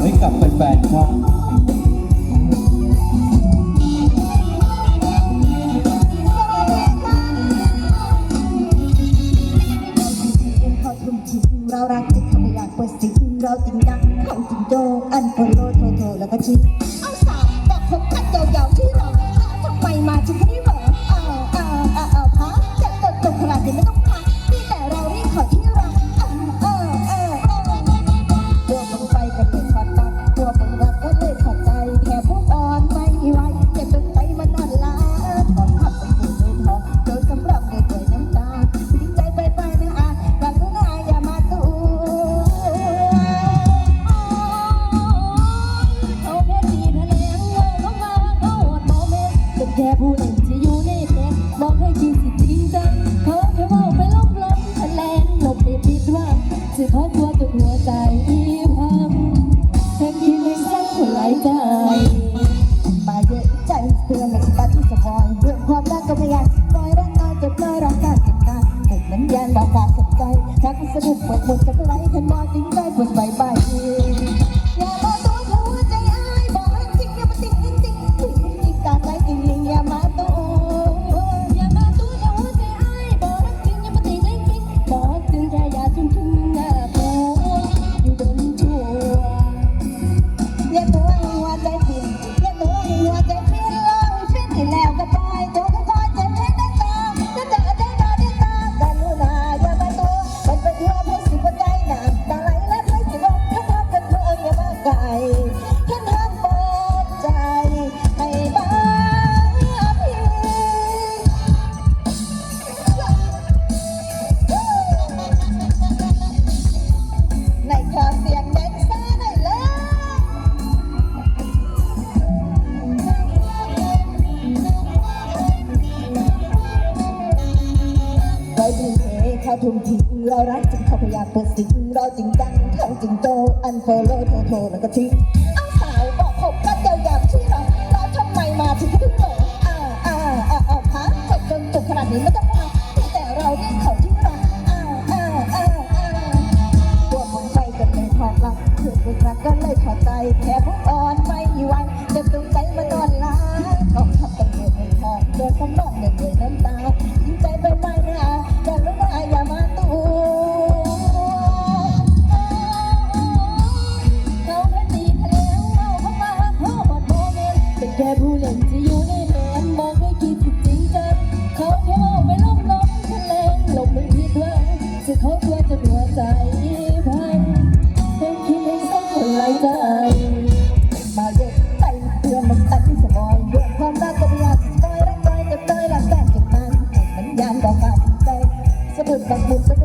ให้กับแฟนๆครับเรารักจริงเขาไม่อยากเปิดสิ่งเราจริงดังเขาจริงโดอันโฟโลโทโทแล้วก็ชิดเอาสาว จริงจังเขาแค่ว่าไปลบลบทะเลนหลบไม่ปิดว่าสิเขากลัวจนหัวใจพังแค่คิดให้สักคนหลายใจมาเยอะใจเตือนในสตาร์ที่สปอยเรื่องความรักก็ไม่ยากปล่อยรักน้อยเจ็บเลยรักกันเจ็บตายเด็กนั้นยันบอกการสนใจรักสนุก เราดีเอเขาทุ่มทิ้งเรารักจริงเขาพยายามเปิดสิ่งเราจริงจังเขาจริงโตอันโฟโลโทโทแล้วก็ทิ้งเอาสาวบอกผมก็เจออย่างที่เราเราทำไมมาถึงที่เหรออ่าอ่าอ่าอ่าพักจบจนจบขนาดนี้ไม่ต้องพักแต่เราเรียกเขาที่เรักอ่าอ่าอ่าอ่าตัวมึงไปกันเลยถอดรักเพื่อนมึงรักก็เลยถอใจแค่พวก ค่ผู้เล่นที่อยู่ในแมนบอกให้คิดสิจริงจังเขาแค่ว่าไปลบลบทะเลงหลบไม่ผิดหวังจะเขากลัวจนหัวใจพังเป็นคิดให้สักคนหลายใจมาเยอะไปเตือนมันตัดที่สมอยเรื่องความรักก็ไม่อยากสปอยรักใจจ็บเลยรักแฟนเจ็บมันเจ็บมันยานบอกการใจสะดุดบังบุญสะ